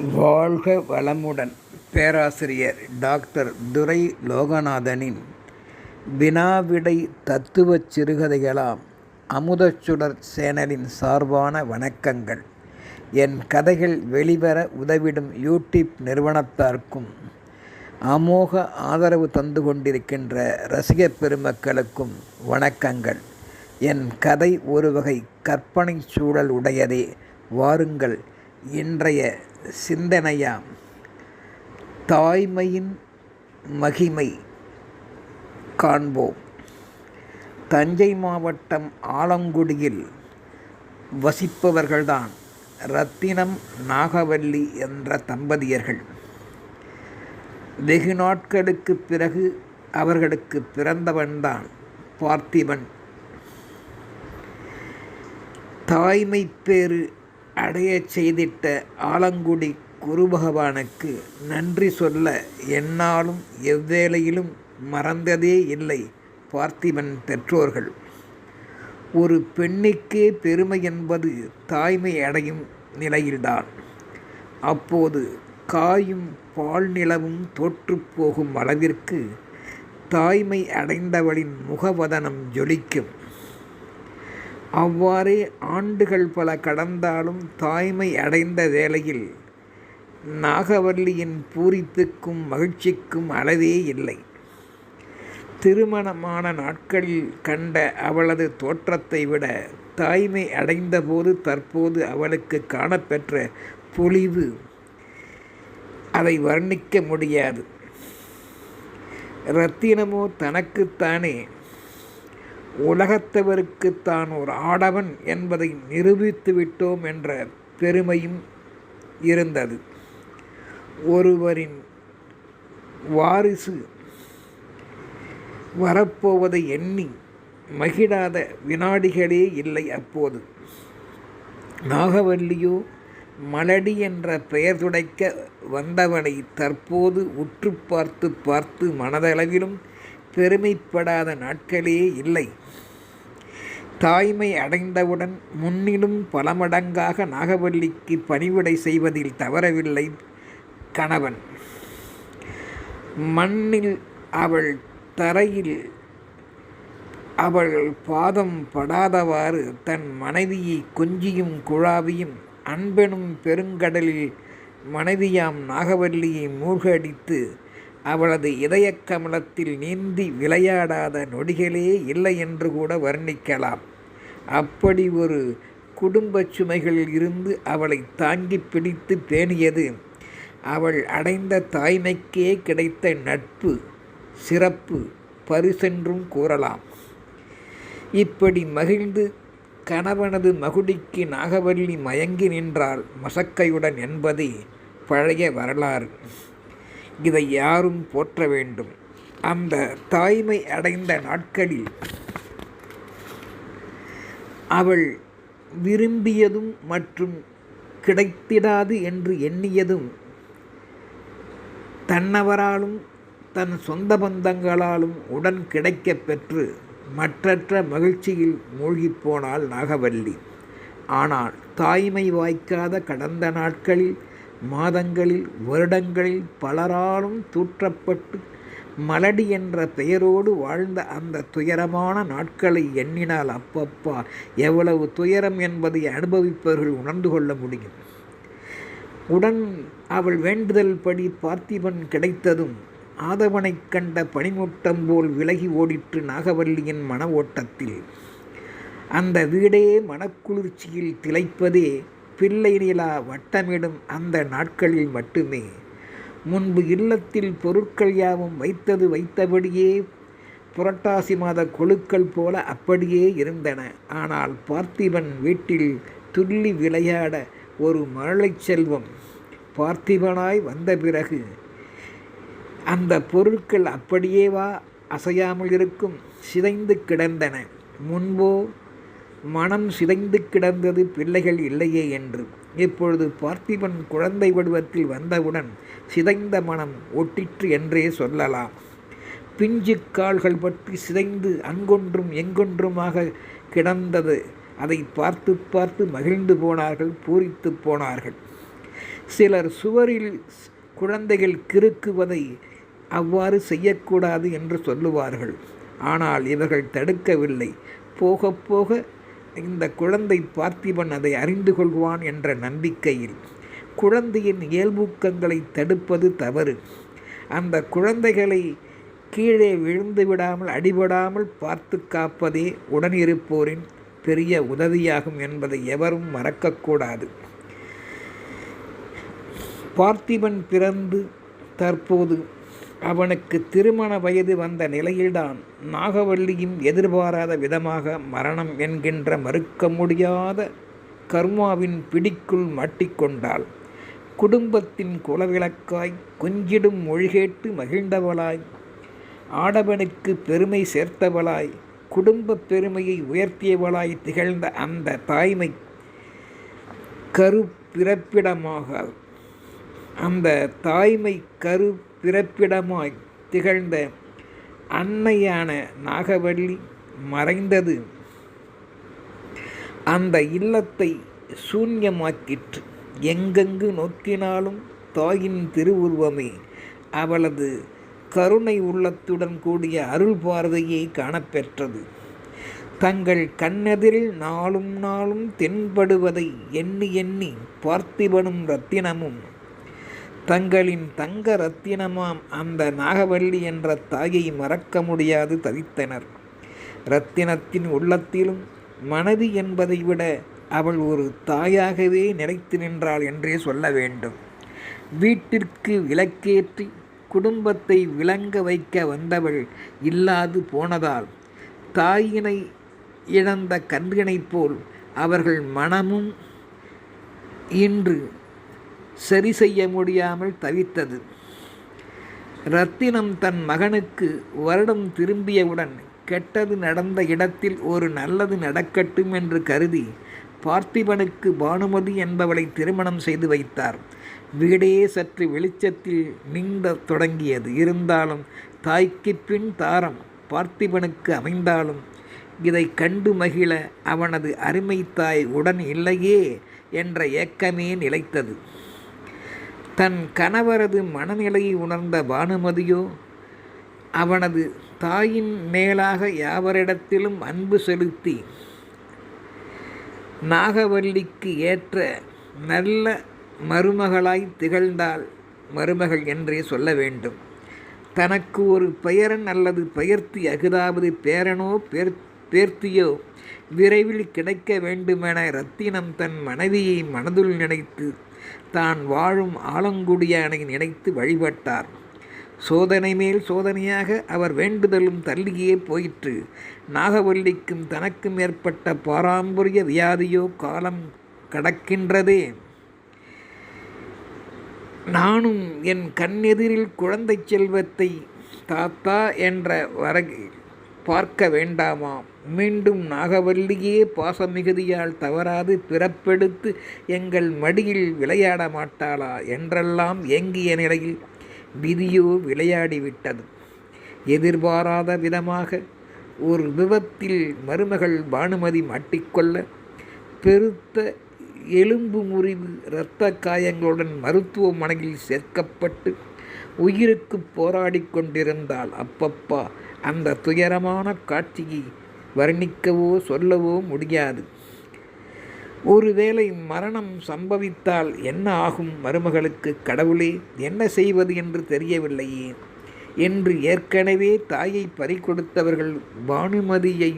வாழ்க வளமுடன். பேராசிரியர் டாக்டர் துரை லோகநாதனின் வினாவிடை தத்துவச் சிறுகதைகளாம் அமுதச்சுடர் சேனலின் சார்பான வணக்கங்கள். என் கதைகள் வெளிவர உதவிடும் யூடியூப் நிறுவனத்தார்க்கும் அமோக ஆதரவு தந்து கொண்டிருக்கின்ற ரசிகப் பெருமக்களுக்கும் வணக்கங்கள். என் கதை ஒரு வகை கற்பனை சூழல் உடையதே. வாருங்கள் இன்றைய சிந்தனையாம். தாய்மையின் மகிமை காண்போம். தஞ்சை மாவட்டம் ஆலங்குடியில் வசிப்பவர்கள்தான் ரத்தினம் நாகவல்லி என்ற தம்பதியர்கள். வெகு நாட்களுக்கு பிறகு அவர்களுக்கு பிறந்தவன்தான் பார்த்திபன். தாய்மை பேறு அடையச் செய்திட்ட ஆலங்குடி குரு பகவானுக்கு நன்றி சொல்ல எந்நாளும் எவ்வேளையிலும் மறந்ததே இல்லை பார்த்திபன் பெற்றோர்கள். ஒரு பெண்ணுக்கே பெருமை என்பது தாய்மை அடையும் நிலையில்தான். அப்போது காயும் பால் நிலவும் தோற்றுப்போகும் அளவிற்கு தாய்மை அடைந்தவளின் முகவதனம் ஜொலிக்கும். அவ்வாறே ஆண்டுகள் பல கடந்தாலும் தாய்மை அடைந்த வேளையில் நாகவல்லியின் பூரிப்புக்கும் மகிழ்ச்சிக்கும் அளவே இல்லை. திருமணமான நாட்களில் கண்ட அவளது தோற்றத்தை விட தாய்மை அடைந்தபோது தற்போது அவளுக்கு காணப்பெற்ற பொலிவு அதை வர்ணிக்க முடியாது. ரத்தினமோ தனக்குத்தானே உலகத்தவருக்குத்தான் ஒரு ஆடவன் என்பதை நிரூபித்து விட்டோம் என்ற பெருமையும் இருந்தது. ஒருவரின் வாரிசு வரப்போவதை எண்ணி மகிழாத வினாடிகளே இல்லை அப்போது. நாகவல்லியோ மலடி என்ற பெயர் துடைக்க வந்தவனை தற்போது உற்று பார்த்து பார்த்து மனதளவிலும் பெருமைப்படாத நாட்களே இல்லை. தாய்மை அடைந்தவுடன் முன்னிலும் பல மடங்காக நாகவல்லிக்கு பணிவிடை செய்வதில் தவறவில்லை கணவன். மண்ணில் அவள் தரையில் அவள் பாதம் படாதவாறு தன் மனைவியை கொஞ்சியும் குழாவியும் அன்பெனும் பெருங்கடலில் மனைவியாம் நாகவல்லியை மூழ்கடித்து அவளது இதய கமலத்தில் நீந்தி விளையாடாத நொடிகளே இல்லை என்று கூட வர்ணிக்கலாம். அப்படி ஒரு குடும்ப சுமைகளில் இருந்து அவளை தாங்கி பிடித்து பேணியது அவள் அடைந்த தாய்மைக்கே கிடைத்த நட்பு சிறப்பு பரிசென்றும் கூறலாம். இப்படி மகிழ்ந்து கணவனது மகுடிக்கு நாகவல்லி மயங்கி நின்றால் மசக்கையுடன் என்பதே பழைய வரலாறு. இதை யாரும் போற்ற வேண்டும். அந்த தாய்மை அடைந்த நாட்களில் அவள் விரும்பியதும் மற்றும் கிடைத்திடாது என்று எண்ணியதும் தன்னவராலும் தன் சொந்த பந்தங்களாலும் உடன் கிடைக்கப் பெற்று மற்றற்ற மகிழ்ச்சியில் மூழ்கிப்போனாள் நாகவல்லி. ஆனால் தாய்மை வாய்க்காத கடந்த நாட்களில் மாதங்களில் வருடங்களில் பலராலும் தூற்றப்பட்டு மலடி என்ற பெயரோடு வாழ்ந்த அந்த துயரமான நாட்களை எண்ணினால் அப்பப்பா எவ்வளவு துயரம் என்பதை அனுபவிப்பவர்கள் உணர்ந்து கொள்ள முடியும். உடன் அவள் வேண்டுதல் படி பார்த்திபன் கிடைத்ததும் ஆதவனைக் கண்ட பனிமூட்டம் போல் விலகி ஓடிற்று நாகவல்லியின் மன ஓட்டத்தில் அந்த வீடே மனக்குளிர்ச்சியில் திளைப்பதே பிள்ளை நிலா வட்டமிடும் அந்த நாட்களில் மட்டுமே. முன்பு இல்லத்தில் பொருட்கள் யாவும் வைத்தது வைத்தபடியே புரட்டாசி மாத கொழுக்கள் போல அப்படியே இருந்தன. ஆனால் பார்த்திபன் வீட்டில் துள்ளி விளையாட ஒரு மழலை செல்வம் பார்த்திபனாய் வந்த பிறகு அந்த பொருட்கள் அப்படியேவா அசையாமல் இருக்கும்? சிதைந்து கிடந்தன. முன்போ மனம் சிதைந்து கிடந்தது பிள்ளைகள் இல்லையே என்று. இப்பொழுது பார்த்திபன் குழந்தை வடிவத்தில் வந்தவுடன் சிதைந்த மனம் ஒட்டிற்று என்றே சொல்லலாம். பிஞ்சு கால்கள் பற்றி சிதைந்து அங்கொன்றும் எங்கொன்றுமாக கிடந்தது. அதை பார்த்து பார்த்து மகிழ்ந்து போனார்கள் பூரித்து போனார்கள். சிலர் சுவரில் குழந்தைகள் கிறுக்குவதை அவ்வாறு செய்யக்கூடாது என்று சொல்லுவார்கள். ஆனால் இவர்கள் தடுக்கவில்லை. போக போக இந்த குழந்தை பார்த்திபன் அதை அறிந்து கொள்வான் என்ற நம்பிக்கையில் குழந்தையின் இயல்பூக்கங்களை தடுப்பது தவறு. அந்த குழந்தைகளை கீழே விழுந்து விடாமல் அடிபடாமல் பார்த்து காப்பதே உடனிருப்போரின் பெரிய உதவியாகும் என்பதை எவரும் மறக்கக்கூடாது பார்த்திபன் பிறந்து தற்போது அவனுக்கு திருமண வயது வந்த நிலையில்தான் நாகவல்லியும் எதிர்பாராத விதமாக மரணம் என்கின்ற மறுக்க முடியாத கர்மாவின் பிடிக்குள் மாட்டிக்கொண்டாள். குடும்பத்தின் குலவிளக்காய் கொஞ்சிடும் மொழிகேட்டு மகிழ்ந்தவளாய். ஆடவனுக்கு பெருமை சேர்த்தவளாய். குடும்ப பெருமையை உயர்த்தியவளாய் திகழ்ந்த அந்த தாய்மை கருப்பிறப்பிடமாக அந்த தாய்மை கரு பிறப்பிடமாய் திகழ்ந்த அன்னையான நாகவல்லி மறைந்தது. அந்த இல்லத்தை சூன்யமாக்கிற்று. எங்கெங்கு நோக்கினாலும் தாயின் திருவுருவமே. அவளது கருணை உள்ளத்துடன் கூடிய அருள் பார்வையை காணப்பெற்றது. தங்கள் கண்ணெதிரில் நாளும் நாளும் தென்படுவதை எண்ணி எண்ணி பார்த்திபனும் ரத்தினமும் தங்களின் தங்க ரத்தினமாம். அந்த நாகவல்லி என்ற தாயை மறக்க முடியாது தவித்தனர் ரத்தினத்தின் உள்ளத்திலும் மனைவி என்பதை விட அவள் ஒரு தாயாகவே நிலைத்து நின்றாள் என்றே சொல்ல வேண்டும். வீட்டிற்கு விளக்கேற்றி குடும்பத்தை விளங்க வைக்க வந்தவள் இல்லாது போனதால் தாயினை இழந்த கன்றினைப் போல் அவர்கள் மனமும் இன்று சரி செய்ய முடியாமல் தவித்தது. ரத்தினம் தன் மகனுக்கு வருடம் திரும்பியவுடன் கெட்டது நடந்த இடத்தில் ஒரு நல்லது நடக்கட்டும் என்று கருதி பார்த்திபனுக்கு பானுமதி என்பவளை திருமணம் செய்து வைத்தார். வீடே சற்று வெளிச்சத்தில் நீண்ட தொடங்கியது. இருந்தாலும் தாய்க்கு பின் தாரம் பார்த்திபனுக்கு அமைந்தாலும் இதை கண்டு மகிழ அவனது அருமை தாய் உடன் இல்லையே என்ற ஏக்கமே நிலைத்தது. தன் கணவரது மனநிலையை உணர்ந்த பானுமதியோ அவனது தாயின் மேலாக யாவரிடத்திலும் அன்பு செலுத்தி நாகவல்லிக்கு ஏற்ற நல்ல மருமகளாய் திகழ்ந்தாள் மருமகள் என்றே சொல்ல வேண்டும். தனக்கு ஒரு பெயரன் அல்லது பெயர்த்தி அகுதாவது பேரனோ பேர் பேர்த்தியோ விரைவில் கிடைக்க வேண்டுமென ரத்தினம் தன் மனைவியை மனதுள் நினைத்து தான் வாழும் ஆலங்குடியானை நினைத்து வழிபட்டார். சோதனை மேல் சோதனையாக அவர் வேண்டுதலும் தள்ளியே போயிற்று. நாகவல்லிக்கும் தனக்கும் ஏற்பட்ட பாரம்பரிய வியாதியோ காலம் கடக்கின்றதே? நானும் என் கண்ணெதிரில் குழந்தை செல்வத்தை தாத்தா என்ற வர பார்க்க வேண்டாமாம். மீண்டும் நாகவல்லியே பாசமிகுதியால் தவறாது பிறப்பெடுத்து எங்கள் மடியில் விளையாட மாட்டாளா என்றெல்லாம் ஏங்கிய நிலையில் விதியோ விளையாடிவிட்டது. எதிர்பாராத விதமாக ஒரு விபத்தில் மருமகள் பானுமதி மாட்டிக்கொள்ள பெருத்த எலும்பு முறிவு இரத்த காயங்களுடன் மருத்துவமனையில் சேர்க்கப்பட்டு உயிருக்கு போராடி கொண்டிருந்தால் அப்பப்பா. அந்த துயரமான காட்சியை வர்ணிக்கவோ சொல்லவோ முடியாது. ஒருவேளை மரணம் சம்பவித்தால் என்ன ஆகும் மருமகளுக்கு? கடவுளே என்ன செய்வது என்று தெரியவில்லையே. என்று ஏற்கனவே தாயை பறிகொடுத்தவர்கள் பானுமதியை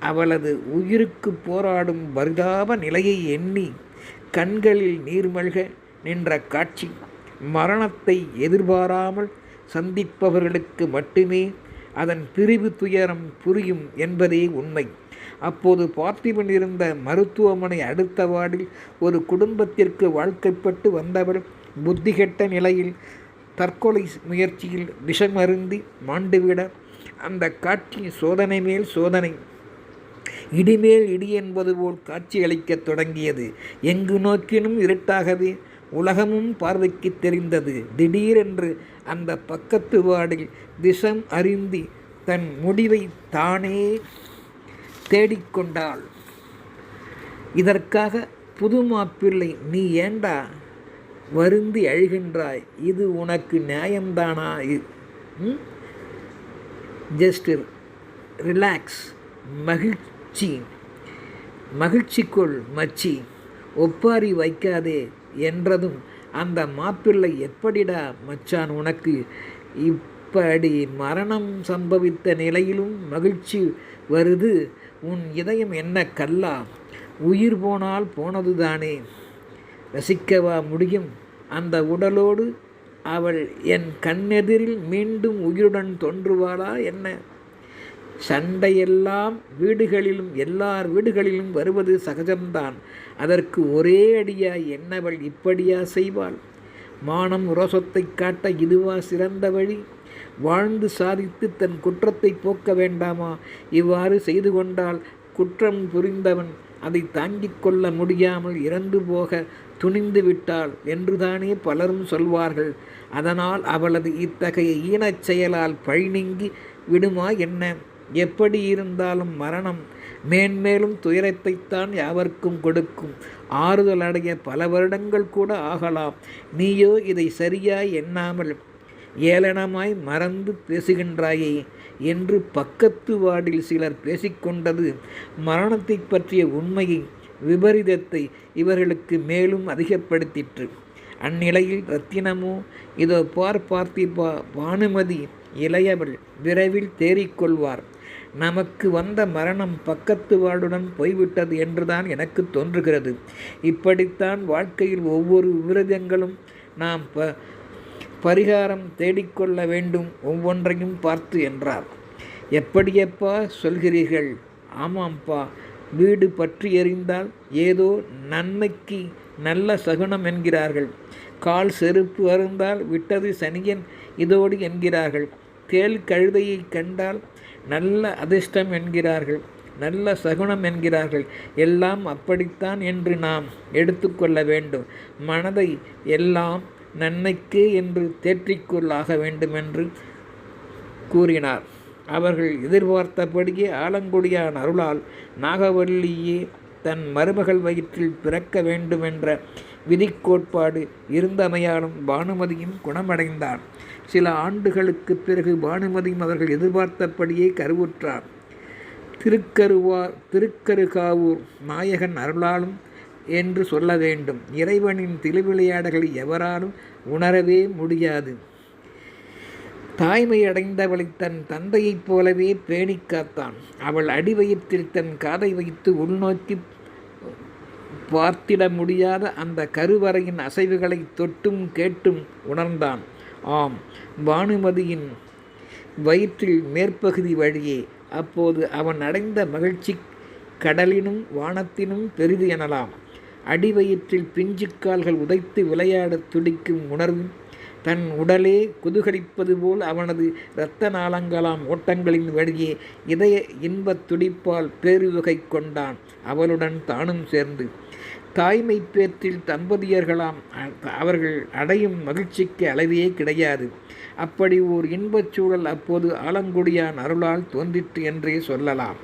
அவளது உயிருக்கு போராடும் பரிதாப நிலையை எண்ணி கண்களில் நீர்மல்க நின்ற காட்சி மரணத்தை எதிர்பாராமல் சந்திப்பவர்களுக்கு மட்டுமே அதன் பிரிவு துயரம் புரியும் என்பதே உண்மை. அப்போது பார்த்திபன் இருந்த மருத்துவமனை அடுத்த வார்டில் ஒரு குடும்பத்திற்கு வாழ்க்கைப்பட்டு வந்தவர் புத்திகெட்ட நிலையில் தற்கொலை முயற்சியில் விஷமருந்தி மாண்டுவிட அந்த காட்சி சோதனை மேல் சோதனை. இடிமேல் இடி என்பது போல் காட்சியளிக்கத் தொடங்கியது. எங்கு நோக்கினும் இருட்டாகவே உலகமும் பார்வைக்கு தெரிந்தது. திடீரென்று அந்த பக்கத்து வார்டில் விஷம் அறிந்தி தன் முடிவை தானே தேடிக்கொண்டாள். இதற்காக புது மாப்பிள்ளை நீ ஏண்டா வருந்தி அழுகின்றாய்? இது உனக்கு நியாயம்தானா? ஜஸ்ட் ரிலாக்ஸ் மகிழ்ச்சி. மகிழ்ச்சிக்குள் மச்சி ஒப்பாரி வைக்காதே என்றதும் அந்த மாப்பிள்ளை எப்படிடா மச்சான் உனக்கு? இப்படி மரணம் சம்பவித்த நிலையிலும் மகிழ்ச்சி வருது. உன் இதயம் என்ன கல்லா? உயிர் போனால் போனதுதானே? ரசிக்கவா முடியும்? அந்த உடலோடு அவள் என் கண்ணெதிரில் மீண்டும் உயிருடன் தோன்றுவாளா என்ன? சண்டையெல்லாம் வீடுகளிலும் எல்லார் வீடுகளிலும் வருவது சகஜம்தான். அதற்கு ஒரே அடியாய் என்னவள் இப்படியா செய்வாள்? மானம் ரோசத்தை காட்ட இதுவா சிறந்த வழி? வாழ்ந்து சாதித்து தன் குற்றத்தை போக்க வேண்டாமா? இவ்வாறு செய்து கொண்டால் குற்றம் புரிந்தவன் அதை தாங்கிக் கொள்ள முடியாமல் இறந்து போக துணிந்து விட்டாள் என்றுதானே பலரும் சொல்வார்கள். அதனால் அவளது இத்தகைய ஈனச் செயலால் பழி நீங்கி விடுமா என்ன? எப்படி இருந்தாலும் மரணம் மேன்மேலும் துயரத்தைத்தான் யாவர்க்கும் கொடுக்கும். ஆறுதல் அடைய பல வருடங்கள் கூட ஆகலாம். நீயோ இதை சரியாய் எண்ணாமல் ஏளனமாய் மறந்து பேசுகின்றாயே என்று பக்கத்து வார்டில் சிலர் பேசிக்கொண்டது மரணத்தை பற்றிய உண்மையை விபரீதத்தை இவர்களுக்கு மேலும் அதிகப்படுத்திற்று. அந்நிலையில் ரத்தினமோ இதோ பார் பார்த்திப்பா பானுமதி இளையவள் விரைவில் தேறிக்கொள்வார். நமக்கு வந்த மரணம் பக்கத்து வாடுடன் போய்விட்டது என்றுதான் எனக்கு தோன்றுகிறது. இப்படித்தான் வாழ்க்கையில் ஒவ்வொரு விரதங்களும் நாம் ப பரிகாரம் தேடிக்கொள்ள வேண்டும் ஒவ்வொன்றையும் பார்த்து என்றார். எப்படியப்பா சொல்கிறீர்கள்? ஆமாம்ப்பா வீடு பற்றி எறிந்தால் ஏதோ நன்மைக்கு நல்ல சகுனம் என்கிறார்கள். கால் செருப்பு அருந்தால் விட்டது சனியன் இதோடு என்கிறார்கள். தேல் கழுதையை கண்டால் நல்ல அதிர்ஷ்டம் என்கிறார்கள் நல்ல சகுனம் என்கிறார்கள். எல்லாம் அப்படித்தான் என்று நாம் எடுத்துக்கொள்ள வேண்டும். மனதை எல்லாம் நன்மைக்கு என்று தேற்றிக்கொள்ளாக வேண்டும் என்று கூறினார். அவர்கள் எதிர்பார்த்தபடியே ஆலங்குடியான் அருளால் நாகவல்லியே தன் மருமகள் வயிற்றில் பிறக்க வேண்டுமென்ற விதிக்கோட்பாடு இருந்தமையாலும் பானுமதியும் குணமடைந்தார் சில ஆண்டுகளுக்கு பிறகு பானுமதியும் அவர்கள் எதிர்பார்த்தபடியே கருவுற்றார். திருக்கருவார் திருக்கருகாவூர் நாயகன் அருளாலும் என்று சொல்ல வேண்டும். இறைவனின் திருவிளையாடல்களை எவராலும் உணரவே முடியாது. தாய்மை அடைந்தவளை தன் தந்தையைப் போலவே பேணிக்காத்தான் அவள் அடிவயத்தில் தன் காதை வைத்து உள்நோக்கி பார்த்திட முடியாத அந்த கருவறையின் அசைவுகளை தொட்டும் கேட்டும் உணர்ந்தான். ஆம் பானுமதியின் வயிற்றில் மேற்பகுதி வழியே. அப்போது அவன் அடைந்த மகிழ்ச்சி கடலினும் வானத்தினும் பெரிது எனலாம். அடிவயிற்றில் பிஞ்சுக்கால்கள் உதைத்து விளையாடத் துடிக்கும் உணர்வும் தன் உடலே குதுகலிப்பது போல் அவனது இரத்த நாளங்களாம் ஓட்டங்களின் வழியே இதய இன்பத் துடிப்பால் பேருவகை கொண்டான். அவளுடன் தானும் சேர்ந்து தாய்மை பேற்றில் தம்பதியர்களாம் அவர்கள் அடையும் மகிழ்ச்சிக்கு அளவே கிடையாது. அப்படி ஓர் இன்பச் சூழல் அப்போது ஆலங்குடியான் அருளால் தோன்றிற்று என்றே சொல்லலாம்.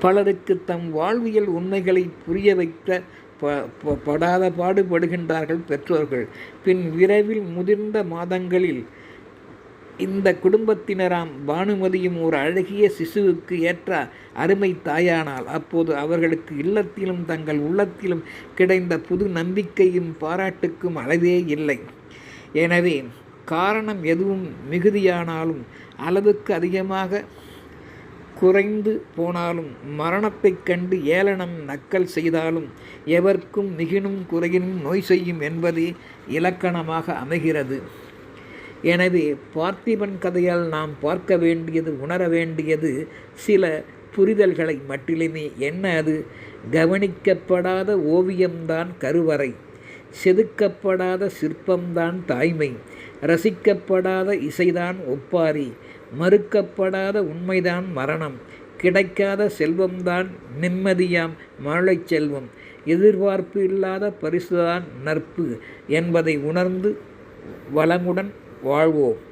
பலருக்கு தம் வாழ்வியல் உண்மைகளை புரிய வைத்த படாத பாடுபடுகின்றார்கள் பெற்றோர்கள். பின் விரைவில் முதிர்ந்த மாதங்களில் இந்த குடும்பத்தினராம் பானுமதியும் ஒரு அழகிய சிசுவுக்கு ஏற்ற அருமை தாயானால் அப்போது அவர்களுக்கு இல்லத்திலும் தங்கள் உள்ளத்திலும் கிடைந்த புது நம்பிக்கையும் பாராட்டுக்கும் அளவே இல்லை. எனவே காரணம் எதுவும் மிகுதியானாலும் அளவுக்கு அதிகமாக குறைந்து போனாலும் மரணத்தைக் கண்டு ஏளனம் நக்கல் செய்தாலும் எவர்க்கும் மிகினும் குறையினும் நோய் செய்யும் என்பதே இலக்கணமாக அமைகிறது. எனவே பார்த்திபன் கதையால் நாம் பார்க்க வேண்டியது உணர வேண்டியது சில புரிதல்களை மட்டிலுமே என்ன அது? கவனிக்கப்படாத ஓவியம்தான் கருவறை செதுக்கப்படாத சிற்பம்தான் தாய்மை ரசிக்கப்படாத இசைதான் ஒப்பாரி மறுக்கப்படாத உண்மைதான் மரணம். கிடைக்காத செல்வம்தான் நிம்மதியாம் மழை செல்வம். எதிர்பார்ப்பு இல்லாத பரிசுதான் நட்பு என்பதை உணர்ந்து வளமுடன் வாழ்வோம்.